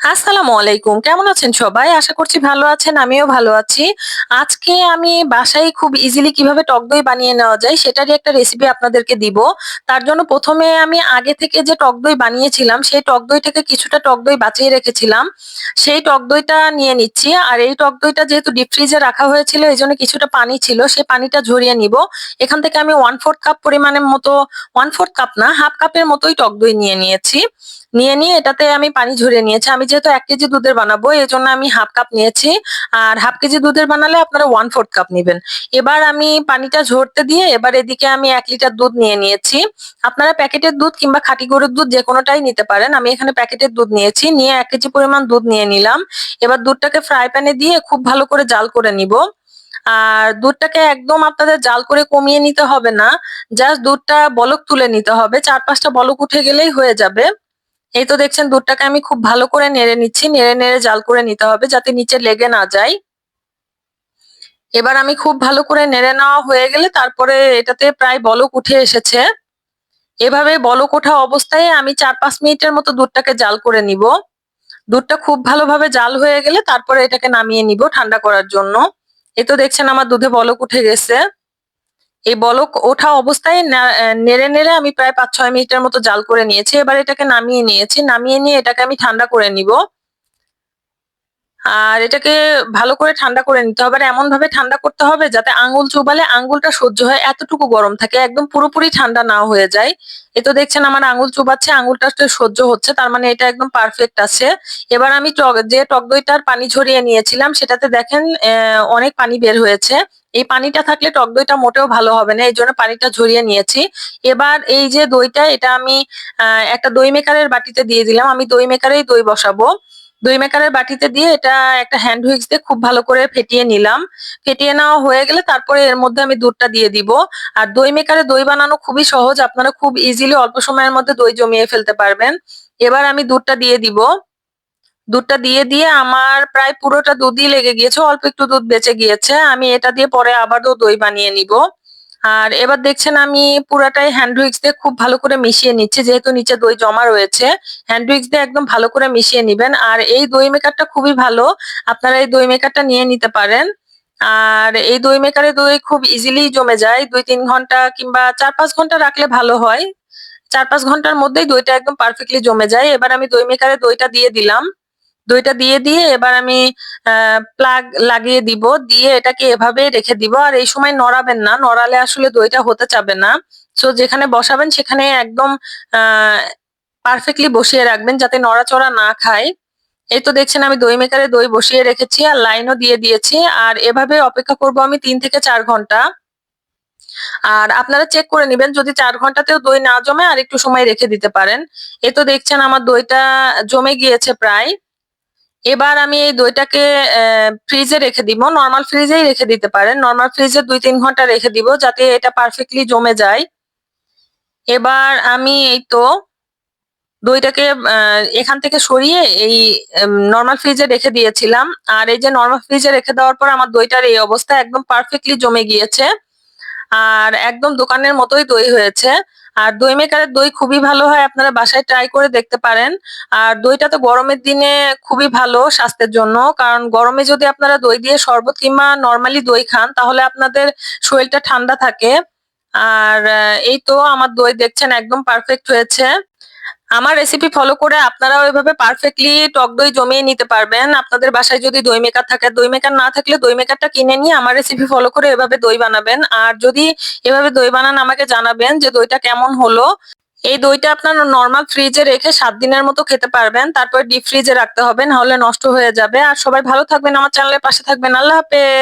আসসালামু আলাইকুম। কেমন আছেন সবাই? আশা করছি ভালো আছেন, আমিও ভালো আছি। আজকে আমি বাসায় খুব ইজিলি কীভাবে টক দই বানিয়ে নেওয়া যায় সেটারই একটা রেসিপি আপনাদেরকে দিব। তার জন্য প্রথমে আমি আগে থেকে যে টক দই বানিয়েছিলাম, সেই টক দই থেকে কিছুটা টক দই বাঁচিয়ে রেখেছিলাম। সেই টক দইটা নিয়ে নিচ্ছি আর এই টক দইটা যেহেতু ডিপ ফ্রিজে রাখা হয়েছিল, এই জন্য কিছুটা পানি ছিল সেই পানিটা ঝরিয়ে নিব। এখান থেকে আমি ওয়ান ফোর্থ কাপ পরিমাণের মতো ওয়ান ফোর্থ কাপ না হাফ কাপের মতোই টক দই নিয়ে নিয়েছি। নিয়ে নিয়ে এটাতে আমি পানি ঝরিয়ে নিয়েছি। আমি যেহেতু এক কেজি দুধের বানাবো, এই জন্য আমি হাফ কাপ নিয়েছি। আর হাফ কেজি দুধের বানালে আপনারা ওয়ান ফোর্থ কাপ নেবেন। এবার আমি পানিটা ঝরতে দিয়ে এবার এদিকে আমি এক লিটার দুধ নিয়ে নিয়েছি। আপনারা প্যাকেটের দুধ কিংবা খাঁটি গরুর দুধ যে কোনোটাই নিতে পারেন। আমি এখানে প্যাকেটের দুধ নিয়েছি, নিয়ে এক কেজি পরিমাণ দুধ নিয়ে নিলাম। এবার দুধটাকে ফ্রাই প্যানে দিয়ে খুব ভালো করে জাল করে নিব। আর দুধটাকে একদম আপনাদের জাল করে কমিয়ে নিতে হবে না। জাস্ট দুধটা বলক তুলে নিতে হবে। চার পাঁচটা বলক উঠে গেলেই হয়ে যাবে। এই তো দেখছেন দুধটাকে আমি খুব ভালো করে নেড়ে নিচ্ছি, নেড়ে নেড়ে জাল করে নিতে হবে যাতে নিচে লেগে না যায়। এবার আমি খুব ভালো করে নেড়ে নেওয়া হয়ে গেলে তারপরে এটাতে প্রায় বলক উঠে এসেছে। এভাবে বলক ওঠা অবস্থায় আমি চার পাঁচ মিনিটের মতো দুধটাকে জাল করে নিব। দুধটা খুব ভালোভাবে জাল হয়ে গেলে তারপরে এটাকে নামিয়ে নিব ঠান্ডা করার জন্য। এই তো দেখছেন আমার দুধে বলক উঠে গেছে। এই বলক ওঠা অবস্থায় নেড়ে নেড়ে আমি প্রায় পাঁচ ছয় মিনিটের মতো জাল করে নিয়েছি। এবার এটাকে নামিয়ে নিয়েছি। নামিয়ে নিয়ে এটাকে আমি ঠান্ডা করে নিব। আর এটাকে ভালো করে ঠান্ডা করে নিতে হবে। আর এমন ভাবে ঠান্ডা করতে হবে যাতে আঙ্গুল চুবালে আঙ্গুলটা সহ্য হয় এতটুকু গরম থাকে, একদম পুরোপুরি ঠান্ডা না হয়ে যায়। এ তো দেখছেন আমার আঙ্গুল চুবাচ্ছে আঙ্গুলটা সহ্য হচ্ছে, তার মানে এটা একদম পারফেক্ট আছে। এবার আমি টক, যে টক দইটার পানি ঝরিয়ে নিয়েছিলাম, সেটাতে দেখেন অনেক পানি বের হয়েছে। এই পানিটা থাকলে টক দইটা মোটেও ভালো হবে না, এই জন্য পানিটা ঝরিয়ে নিয়েছি। এবার এই যে দইটা, এটা আমি একটা দই মেকারের বাটিতে দিয়ে দিলাম। আমি দই মেকারেই দই বসাবো। দই মেকারের বাটিতে দিয়ে এটা একটা হ্যান্ড হুইক্স দিয়ে খুব ভালো করে ফেটিয়ে নিলাম। ফেটিয়ে নেওয়া হয়ে গেলে তারপরে এর মধ্যে আমি দুধটা দিয়ে দিব। আর দই মেকারে দই বানানো খুবই সহজ, আপনারা খুব ইজিলি অল্প সময়ের মধ্যে দই জমিয়ে ফেলতে পারবেন। এবার আমি দুধটা দিয়ে দিব। দুধটা দিয়ে দিয়ে আমার প্রায় পুরোটা দুধই লেগে গিয়েছে, অল্প একটু দুধ বেঁচে গিয়েছে। আমি এটা দিয়ে পরে আবারও দই বানিয়ে নিব। আর এবার দেখছেন আমি পুরাটাই হ্যান্ড উইক্স দিয়ে খুব ভালো করে মিশিয়ে নিচ্ছি, যেহেতু নিচে দই জমা রয়েছে। হ্যান্ড উইক্স দিয়ে একদম ভালো করে মিশিয়ে নিবেন। আর এই দই মেকারটা খুবই ভালো। আপনারা এই দই মেকারটা নিয়ে নিতে পারেন। আর এই দই মেকারে দই খুব ইজিলি জমে যায়। দুই তিন ঘণ্টা কিংবা চার পাঁচ ঘণ্টা রাখলে ভালো হয়। চার পাঁচ ঘণ্টার মধ্যেই দইটা একদম পারফেক্টলি জমে যায়। এবার আমি দই মেকারে দইটা দিয়ে দিলাম। দইটা দিয়ে দিয়ে এবার আমি প্লাগ লাগিয়ে দিব। দিয়ে এটাকে এভাবে রেখে দিব। আর এই সময় নড়াবেন না। নড়ালে আসলে দইটা হতে চাবে না। সো যেখানে বসাবেন সেখানে একদম পারফেক্টলি বসিয়ে রাখবেন যাতে নড়াচড়া না খায়। এই তো দেখছেন আমি দই মেকারে দই বসিয়ে রেখেছি আর লাইনও দিয়ে দিয়েছি। আর এভাবে অপেক্ষা করব আমি তিন থেকে চার ঘণ্টা। আর আপনারা চেক করে নেবেন, যদি চার ঘন্টাতেও দই না জমে আর একটু সময় রেখে দিতে পারেন। এ তো দেখছেন আমার দইটা জমে গিয়েছে প্রায়। এবার আমি এই দইটাকে ফ্রিজে রেখে দিব। নর্মাল ফ্রিজেই রেখে দিতে পারেন। নর্মাল ফ্রিজে দুই তিন ঘণ্টা রেখে দিব যাতে এটা পারফেক্টলি জমে যায়। এবার আমি এই তো দইটাকে এখান থেকে সরিয়ে এই নর্মাল ফ্রিজে রেখে দিয়েছিলাম। আর এই যে নর্মাল ফ্রিজে রেখে দেওয়ার পর আমার দইটার এই অবস্থা একদম পারফেক্টলি জমে গিয়েছে। আর একদম দোকানের মতোই দই হয়েছে। আর দই মেকারের দই খুবই ভালো হয়, আপনারা বাসায় ট্রাই করে দেখতে পারেন। আর দইটা তো গরমের দিনে খুবই ভালো স্বাস্থ্যের জন্য, কারণ গরমে যদি আপনারা দই দিয়ে শরবত কিংবা নর্মালি দই খান, তাহলে আপনাদের শরীরটা ঠান্ডা থাকে। আর এই তো আমার দই দেখছেন একদম পারফেক্ট হয়েছে। আমার রেসিপি ফলো করে আপনারাও এভাবে পারফেক্টলি টক দই জমিয়ে নিতে পারবেন। আপনাদের বাসায় যদি দই মেকার থাকে দই মেকার না থাকলে দই মেকারটা কিনে নিয়ে আমার রেসিপি ফলো করে এভাবে দই বানাবেন। আর যদি এভাবে দই বানান, আমাকে জানাবেন যে দইটা কেমন হলো। এই দইটা আপনার নর্মাল ফ্রিজে রেখে সাত দিনের মতো খেতে পারবেন। তারপর ডিপ ফ্রিজে রাখতে হবে, নাহলে নষ্ট হয়ে যাবে। আর সবাই ভালো থাকবেন, আমার চ্যানেলের পাশে থাকবেন। আল্লাহ হাফেজ।